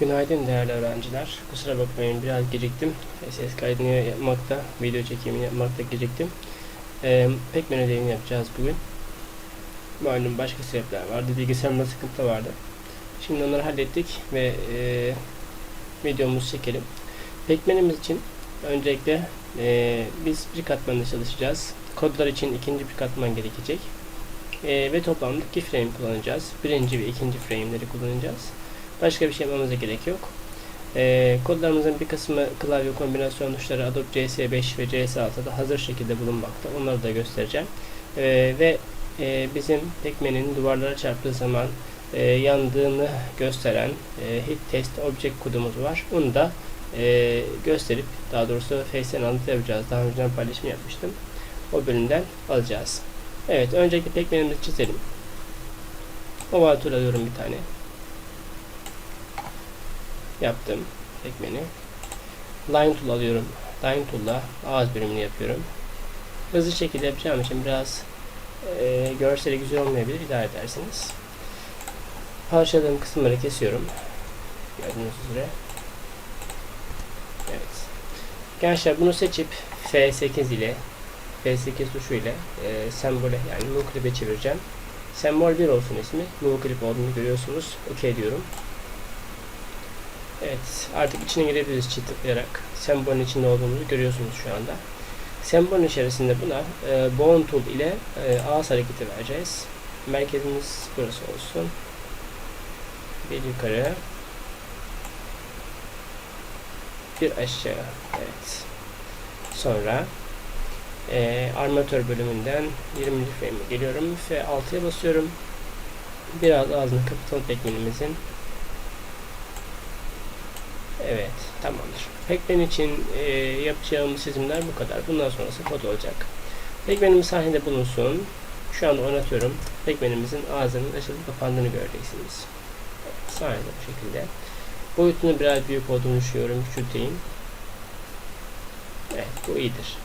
Günaydın değerli öğrenciler. Kusura bakmayın biraz geciktim. Ses kaydını yapmakta, video çekimini yapmakta geciktim. Ee, pek ödevini yapacağız bugün. Malum başka sebepler vardı. Bilgisayarımda sıkıntı vardı. Şimdi onları hallettik ve e, videomuzu çekelim. Pekmenimiz için öncelikle e, biz bir katmanda çalışacağız. Kodlar için ikinci bir katman gerekecek. E, ve toplamda iki frame kullanacağız. Birinci ve ikinci frame'leri kullanacağız. Başka bir şey yapmamıza gerek yok. Ee, kodlarımızın bir kısmı klavye kombinasyon tuşları Adobe CS5 ve CS6'da hazır şekilde bulunmakta. Onları da göstereceğim. Ee, ve e, bizim tekmenin duvarlara çarptığı zaman e, yandığını gösteren e, hit test object kodumuz var. Onu da e, gösterip daha doğrusu Face'den alıntı yapacağız. Daha önceden paylaşım yapmıştım. O bölümden alacağız. Evet öncelikle tekmenimizi çizelim. Oval tool alıyorum bir tane yaptım ekmeni. Line tool alıyorum. Line tool'la ağız bölümünü yapıyorum. Hızlı şekilde yapacağım için biraz e, görseli güzel olmayabilir. idare edersiniz. Parçaladığım kısımları kesiyorum. Gördüğünüz üzere. Evet. Gençler bunu seçip F8 ile F8 tuşu ile e, sembole yani move clip'e çevireceğim. Sembol 1 olsun ismi. Move clip olduğunu görüyorsunuz. OK diyorum. Evet, artık içine girebiliriz çift tıklayarak. Sembolün içinde olduğumuzu görüyorsunuz şu anda. Sembolün içerisinde buna e, Bone Tool ile e, ağız hareketi vereceğiz. Merkezimiz burası olsun. Bir yukarı. Bir aşağı. Evet. Sonra e, armatör bölümünden 20. frame'e geliyorum. F6'ya basıyorum. Biraz ağzını kapatalım tekmenimizin. Evet, tamamdır. Pac-Man için e, yapacağımız çizimler bu kadar. Bundan sonrası kod olacak. Pac-Man'im sahnede bulunsun. Şu anda oynatıyorum. Pac-Man'imizin ağzının açılıp kapandığını göreceksiniz. Evet, sahnede bu şekilde. Boyutunu biraz büyük olduğunu düşünüyorum. Küçülteyim. Evet, bu iyidir.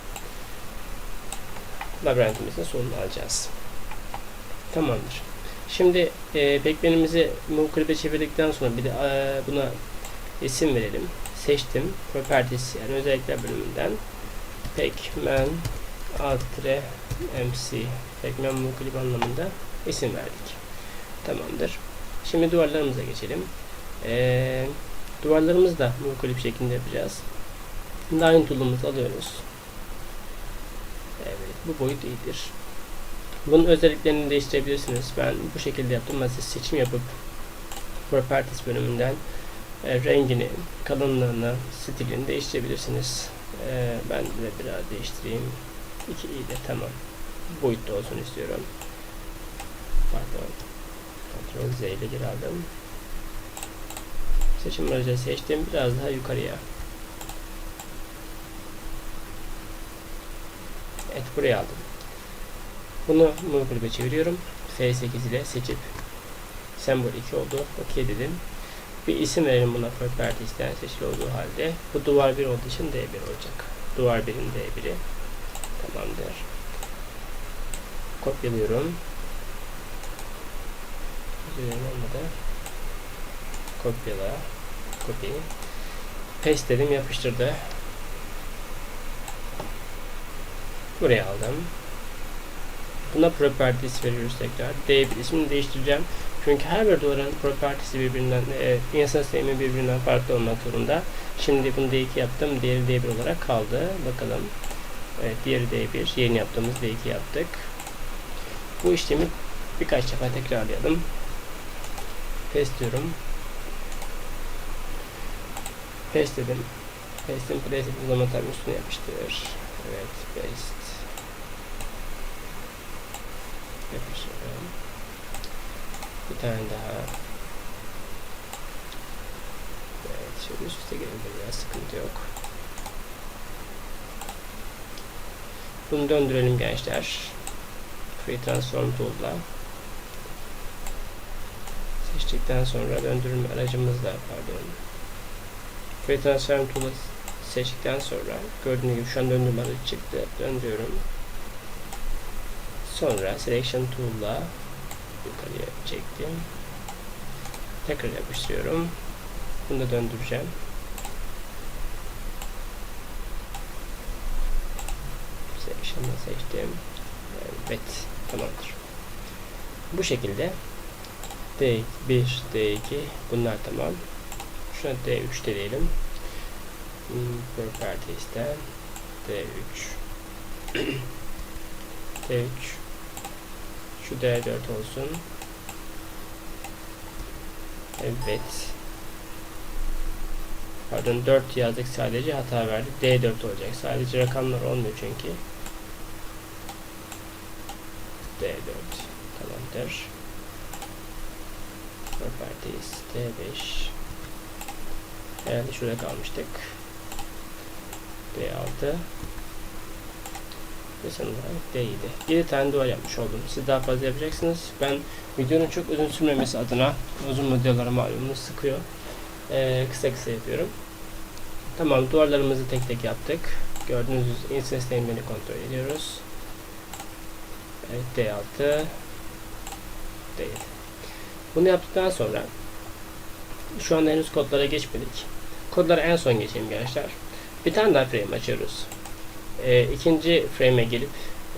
Labirentimizin sonunu alacağız. Tamamdır. Şimdi e, Pac-Man'imizi çevirdikten sonra bir de e, buna isim verelim. Seçtim. Properties yani özellikler bölümünden Pacman Altre MC Pacman Muklip anlamında isim verdik. Tamamdır. Şimdi duvarlarımıza geçelim. Ee, duvarlarımızı da Muklip şeklinde yapacağız. Line tool'umuzu alıyoruz. Evet, bu boyut iyidir. Bunun özelliklerini değiştirebilirsiniz. Ben bu şekilde yaptım. Ben seçim yapıp Properties bölümünden rengini, kalınlığını, stilini değiştirebilirsiniz. Ben de biraz değiştireyim. 2 iyi de tamam. Boyutta olsun istiyorum. Pardon. Ctrl Z ile geri aldım. Seçim aracı seçtim. Biraz daha yukarıya. Evet buraya aldım. Bunu Move çeviriyorum. F8 ile seçip sembol 2 oldu. OK dedim. Bir isim verelim buna properties'ten seçili olduğu halde. Bu duvar 1 olduğu için D1 olacak. Duvar 1'in D1'i. Tamamdır. Kopyalıyorum. Üzerine olmadı. Kopyala. Copy. Paste dedim yapıştırdı. Buraya aldım. Buna properties veriyoruz tekrar. D1 ismini değiştireceğim. Çünkü her bir duvarın propertisi birbirinden, e, insan sistemi birbirinden farklı olmak zorunda. Şimdi bunu D2 yaptım. Diğeri D1 olarak kaldı. Bakalım. Evet, diğeri D1. Yeni yaptığımız D2 yaptık. Bu işlemi birkaç defa tekrarlayalım. Paste diyorum. Paste dedim. Paste'in place ettiğim zaman tabii üstüne yapıştır. Evet, paste. Yapıştırıyorum. Bir tane daha. Evet, şöyle üst üste gelebilir ya, sıkıntı yok. Bunu döndürelim gençler. Free Transform Tool'la. Seçtikten sonra döndürme aracımızla pardon. Free Transform Tool'u seçtikten sonra gördüğünüz gibi şu an döndürme aracı çıktı. Döndürüyorum. Sonra Selection Tool'la yukarıya çektim. Tekrar yapıştırıyorum. Bunu da döndüreceğim. Section'ı seçtim. Evet. Tamamdır. Bu şekilde D1, D2 bunlar tamam. Şuna D3 de diyelim. Hmm, Properties'ten D3 D3 şu D4 olsun. Evet. Pardon 4 yazdık sadece hata verdi. D4 olacak. Sadece rakamlar olmuyor çünkü. D4 tamamdır. Properties D5 Herhalde şurada kalmıştık. D6 sanırım D7. 7 tane duvar yapmış oldum. Siz daha fazla yapacaksınız. Ben videonun çok uzun sürmemesi adına uzun videolara malumunuz sıkıyor. Ee, kısa kısa yapıyorum. Tamam duvarlarımızı tek tek yaptık. Gördüğünüz üzere instance name'leri kontrol ediyoruz. Evet D6 D7 Bunu yaptıktan sonra şu anda henüz kodlara geçmedik. Kodlara en son geçeyim gençler. Bir tane daha frame açıyoruz. E, ikinci frame'e gelip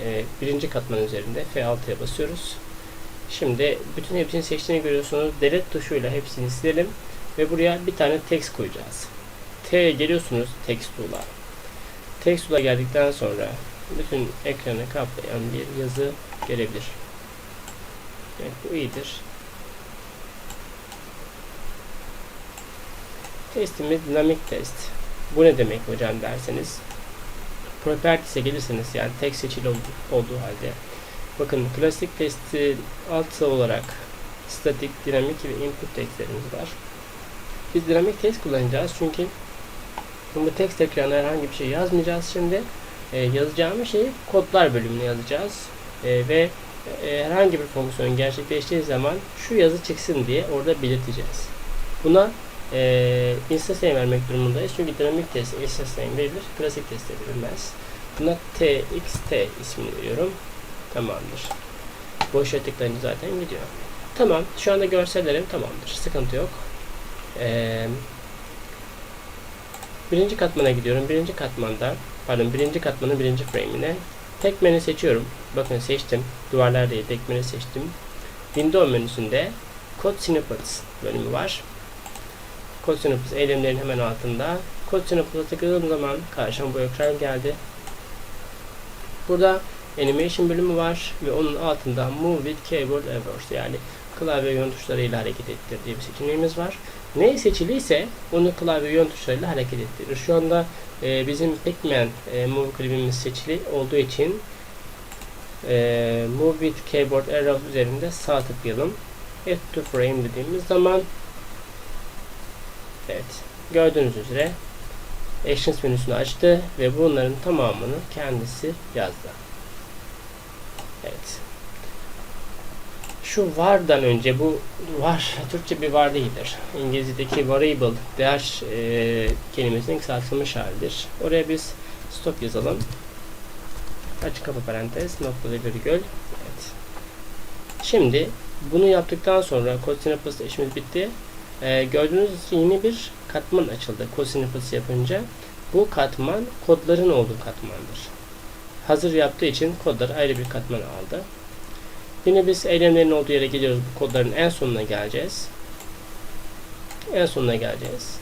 e, birinci katman üzerinde F6'ya basıyoruz. Şimdi bütün hepsini seçtiğini görüyorsunuz. Delete tuşuyla hepsini silelim ve buraya bir tane text koyacağız. T'ye geliyorsunuz text tool'a. Text tool'a geldikten sonra bütün ekranı kaplayan bir yazı gelebilir. Evet, bu iyidir. Testimiz dinamik test. Bu ne demek hocam derseniz. Properties'e gelirseniz yani tek seçili olduğu halde bakın klasik testi altı olarak statik, dinamik ve input testlerimiz var. Biz dinamik test kullanacağız çünkü bu text ekranına herhangi bir şey yazmayacağız şimdi. Ee, yazacağımız şeyi kodlar bölümüne yazacağız. Ee, ve e, herhangi bir fonksiyon gerçekleştiği zaman şu yazı çıksın diye orada belirteceğiz. Buna e, instance name vermek durumundayız. Çünkü dinamik test name verilir. Klasik test verilmez. Buna txt ismini veriyorum. Tamamdır. Boş tıklayınca zaten gidiyor. Tamam. Şu anda görsellerim tamamdır. Sıkıntı yok. Ee, birinci katmana gidiyorum. Birinci katmanda pardon birinci katmanın birinci frame'ine tek menü seçiyorum. Bakın seçtim. Duvarlar değil tek menü seçtim. Window menüsünde Code Snippets bölümü var. Snippets eylemlerin hemen altında. Snippets'a tıkladığım zaman karşıma bu ekran geldi. Burada Animation bölümü var ve onun altında Move with Keyboard Levers yani klavye yön tuşlarıyla hareket ettir diye bir seçeneğimiz var. Ne seçiliyse onu klavye yön tuşlarıyla hareket ettirir. Şu anda e, bizim Pac-Man e, Move klibimiz seçili olduğu için e, Move with Keyboard Arrow üzerinde sağ tıklayalım. Add to Frame dediğimiz zaman Evet. Gördüğünüz üzere Actions menüsünü açtı ve bunların tamamını kendisi yazdı. Evet. Şu var'dan önce bu var Türkçe bir var değildir. İngilizce'deki variable değer kelimesinin kısaltılmış halidir. Oraya biz stop yazalım. Aç kapı parantez noktalı virgül. Evet. Şimdi bunu yaptıktan sonra Code Synapse işimiz bitti. Ee, gördüğünüz yeni bir katman açıldı. Cosynapse yapınca. Bu katman kodların olduğu katmandır. Hazır yaptığı için kodlar ayrı bir katman aldı. Yine biz eylemlerin olduğu yere geliyoruz. Bu kodların en sonuna geleceğiz. En sonuna geleceğiz.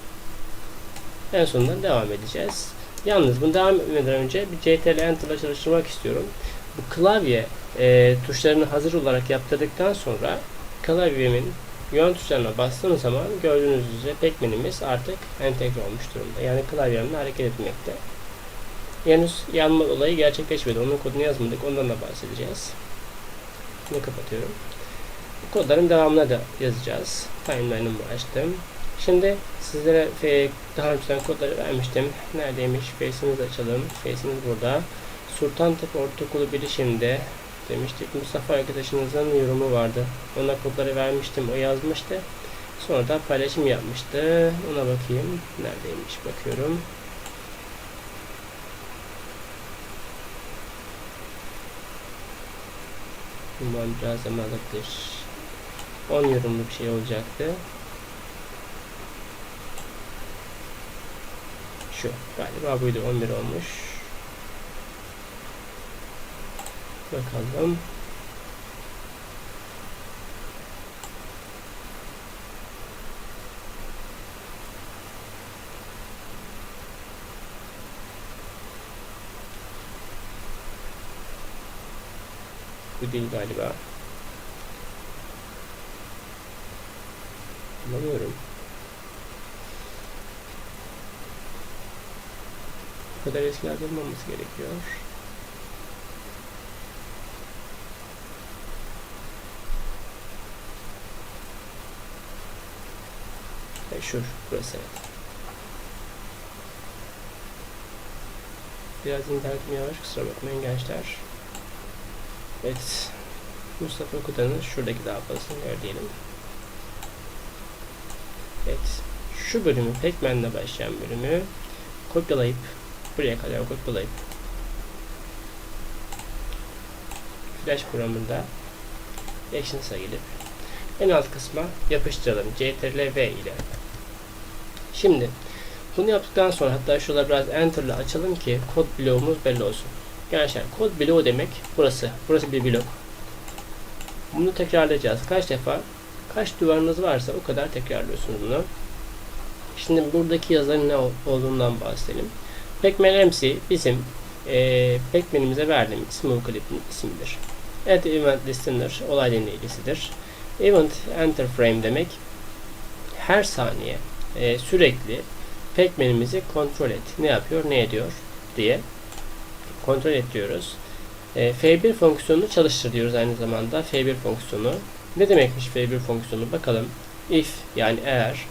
En sonuna devam edeceğiz. Yalnız bunu devam etmeden önce bir CTRL Enter çalıştırmak istiyorum. Bu klavye e, tuşlarını hazır olarak yaptırdıktan sonra klavyemin yön tuşlarına bastığım zaman gördüğünüz üzere pekmenimiz artık entegre olmuş durumda. Yani klavyemle hareket etmekte. Henüz yanma olayı gerçekleşmedi. Onun kodunu yazmadık. Ondan da bahsedeceğiz. Bunu kapatıyorum. Kodların devamına da yazacağız. Timeline'ımı açtım. Şimdi sizlere daha önceden kodları vermiştim. Neredeymiş? Face'imizi açalım. Face'imiz burada. Sultantepe Ortaokulu bilişimde demiştik. Mustafa arkadaşınızın yorumu vardı. Ona kodları vermiştim. O yazmıştı. Sonra da paylaşım yapmıştı. Ona bakayım. Neredeymiş bakıyorum. Umarım biraz zaman alabilir. 10 yorumlu bir şey olacaktı. şu. Galiba buydu 11 olmuş. Bakalım. Bu değil galiba. Bulamıyorum. Bu kadar eskilerde olmaması gerekiyor. Şu, burası evet. Biraz internetim yavaş, kusura bakmayın gençler. Evet. Mustafa Kutan'ın şuradaki daha fazlasını gör diyelim. Evet. Şu bölümü, Pac-Man'le başlayan bölümü kopyalayıp buraya kadar kopyalayıp Flash programında Actions'a gelip en alt kısma yapıştıralım. CTRL V ile. Şimdi bunu yaptıktan sonra hatta şurada biraz Enter ile açalım ki kod bloğumuz belli olsun. Gençler kod bloğu demek burası. Burası bir blok. Bunu tekrarlayacağız. Kaç defa? Kaç duvarınız varsa o kadar tekrarlıyorsunuz bunu. Şimdi buradaki yazarın ne olduğundan bahsedelim. Pacman MC bizim e, Pacman'imize verdiğimiz small clip'in ismidir. Add event listener olay dinleyicisidir. Event enter frame demek her saniye e, sürekli Pacman'imizi kontrol et. Ne yapıyor, ne ediyor diye kontrol et diyoruz. E, F1 fonksiyonunu çalıştır diyoruz aynı zamanda. F1 fonksiyonu. Ne demekmiş F1 fonksiyonu? Bakalım. If yani eğer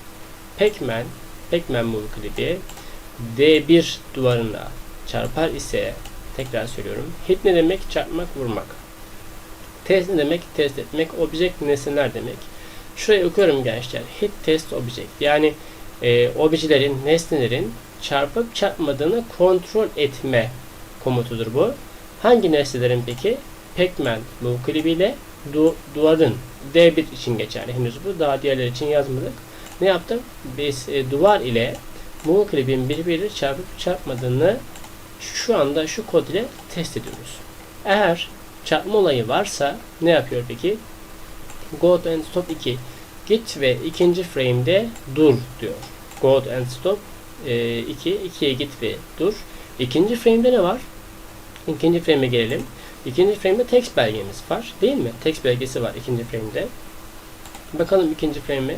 Pacman, Pacman move klibi D1 duvarına çarpar ise tekrar söylüyorum. Hit ne demek? Çarpmak, vurmak. Test ne demek? Test etmek. Object nesneler demek. Şuraya okuyorum gençler. Hit test object. Yani e, objelerin, nesnelerin çarpıp çarpmadığını kontrol etme komutudur bu. Hangi nesnelerin peki? Pacman move klibiyle du duvarın D1 için geçerli. Henüz bu. Daha diğerleri için yazmadık. Ne yaptım? Biz e, duvar ile move klibin birbiriyle çarpıp çarpmadığını şu anda şu kod ile test ediyoruz. Eğer çarpma olayı varsa ne yapıyor peki? Go and stop 2. Git ve ikinci frame'de dur diyor. Go and stop 2. E, 2'ye git ve dur. İkinci frame'de ne var? İkinci frame'e gelelim. İkinci frame'de text belgemiz var. Değil mi? Text belgesi var ikinci frame'de. Bakalım ikinci frame'e.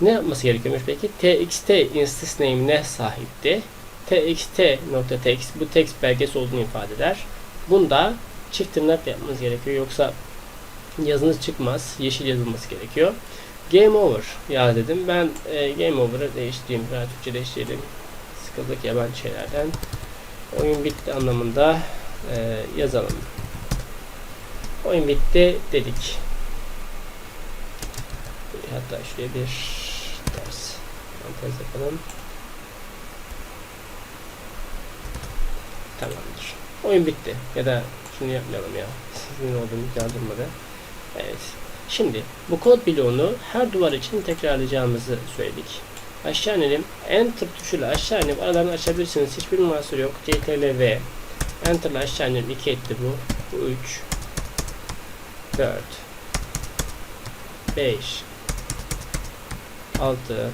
Ne yapması gerekiyormuş peki? txt instance name'ine sahipti. txt.text bu text belgesi olduğunu ifade eder. Bunda çift tırnak yapmanız gerekiyor. Yoksa yazınız çıkmaz. Yeşil yazılması gerekiyor. Game over ya dedim. Ben e, game over'ı değiştireyim. Biraz Türkçe değiştirelim. Sıkıldık yabancı şeylerden. Oyun bitti anlamında e, yazalım. Oyun bitti dedik. Hatta şuraya bir ters parantez yapalım. Tamamdır. Oyun bitti. Ya da şunu yapmayalım ya. Sizin olduğunu yazdırmadı. Evet. Şimdi bu kod bloğunu her duvar için tekrarlayacağımızı söyledik. Aşağı inelim. Enter tuşuyla aşağı inip aralarını açabilirsiniz. Hiçbir mahsur yok. CTRL V. Enter ile aşağı inelim. 2 etti bu. Bu 3. 4. 5. 6.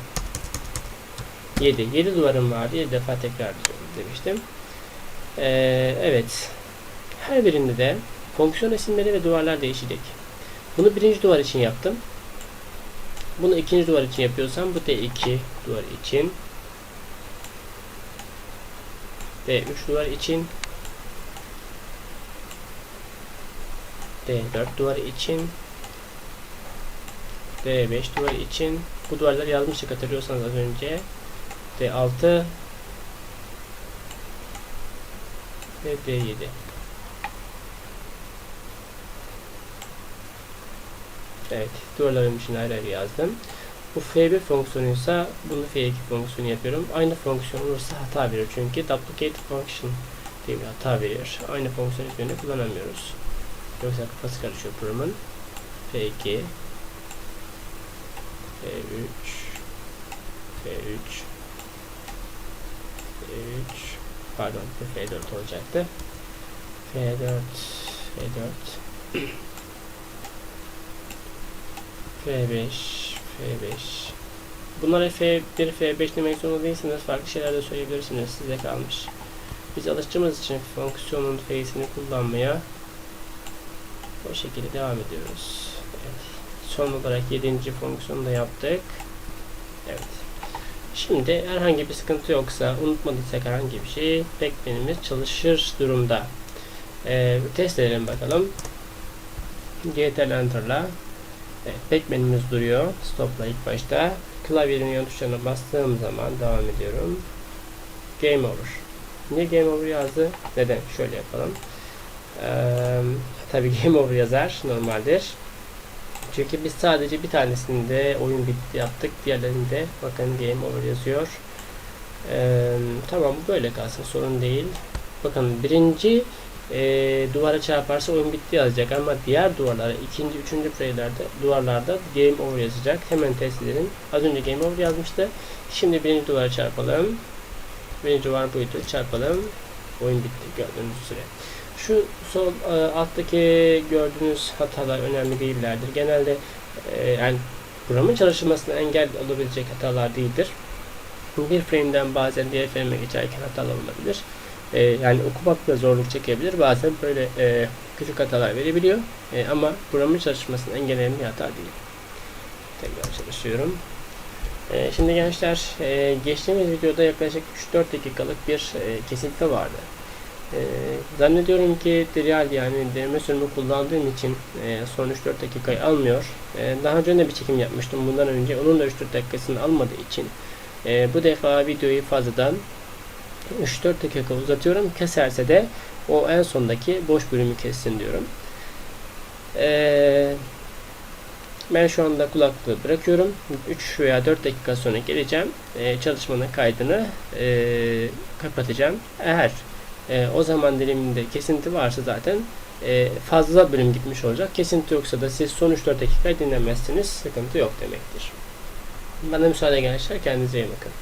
7. 7 duvarım vardı. 7 defa tekrar demiştim. Ee, evet. Her birinde de fonksiyon isimleri ve duvarlar değişecek. Bunu birinci duvar için yaptım. Bunu ikinci duvar için yapıyorsam bu D2 duvar için. D3 duvar için. D4 duvar için. D5 duvar için. Bu duvarları yazmıştık hatırlıyorsanız az önce. D6 ve D7 Evet, duvarların için ayrı ayrı yazdım. Bu F1 fonksiyonuysa bunu F2 fonksiyonu yapıyorum. Aynı fonksiyon olursa hata verir. Çünkü duplicate function diye bir hata verir. Aynı fonksiyon üzerinde kullanamıyoruz. Yoksa kafası karışıyor programın. F2 F3 F3 pardon bu F4 olacaktı. F4 F4 F5 F5 Bunlara F1 F5 demek zorunda değilsiniz. Farklı şeyler de söyleyebilirsiniz. Size kalmış. Biz alıştığımız için fonksiyonun F'sini kullanmaya o şekilde devam ediyoruz. Evet. Son olarak 7. fonksiyonu da yaptık. Evet. Şimdi herhangi bir sıkıntı yoksa, unutmadıysak herhangi bir şeyi backbenimiz çalışır durumda. Ee, test edelim bakalım. GTL Enter'la evet, backbenimiz duruyor. Stop'la ilk başta. Klavyenin yön tuşlarına bastığım zaman devam ediyorum. Game over. Niye game over yazdı? Neden? Şöyle yapalım. Ee, tabii game over yazar normaldir. Çünkü biz sadece bir tanesinde oyun bitti yaptık. Diğerlerinde bakın game over yazıyor. Ee, tamam böyle kalsın sorun değil. Bakın birinci e, duvara çarparsa oyun bitti yazacak ama diğer duvarlara ikinci, üçüncü framelerde duvarlarda game over yazacak. Hemen test edelim. Az önce game over yazmıştı. Şimdi birinci duvara çarpalım. Birinci duvar buydu. Çarpalım. Oyun bitti gördüğünüz üzere. Şu sol e, alttaki gördüğünüz hatalar önemli değillerdir. Genelde e, yani programın çalışmasına engel olabilecek hatalar değildir. Bir frame'den bazen diğer frame'e geçerken hatalar olabilir. E, yani okumakla zorluk çekebilir. Bazen böyle e, küçük hatalar verebiliyor. E, ama programın çalışmasını engelleyen bir hata değil. Tekrar çalışıyorum. E, şimdi gençler e, geçtiğimiz videoda yaklaşık 3-4 dakikalık bir e, kesinti vardı. Ee, zannediyorum ki trial yani deneme sürümü kullandığım için e, son 3-4 dakikayı almıyor. E, daha önce de bir çekim yapmıştım bundan önce. Onun da 3-4 dakikasını almadığı için e, bu defa videoyu fazladan 3-4 dakika uzatıyorum. Keserse de o en sondaki boş bölümü kessin diyorum. E, ben şu anda kulaklığı bırakıyorum. 3 veya 4 dakika sonra geleceğim. E, çalışmanın kaydını e, kapatacağım. Eğer e, o zaman diliminde kesinti varsa zaten e, fazla bölüm gitmiş olacak. Kesinti yoksa da siz son 3-4 dakika dinlemezsiniz. Sıkıntı yok demektir. Bana müsaade gençler. Kendinize iyi bakın.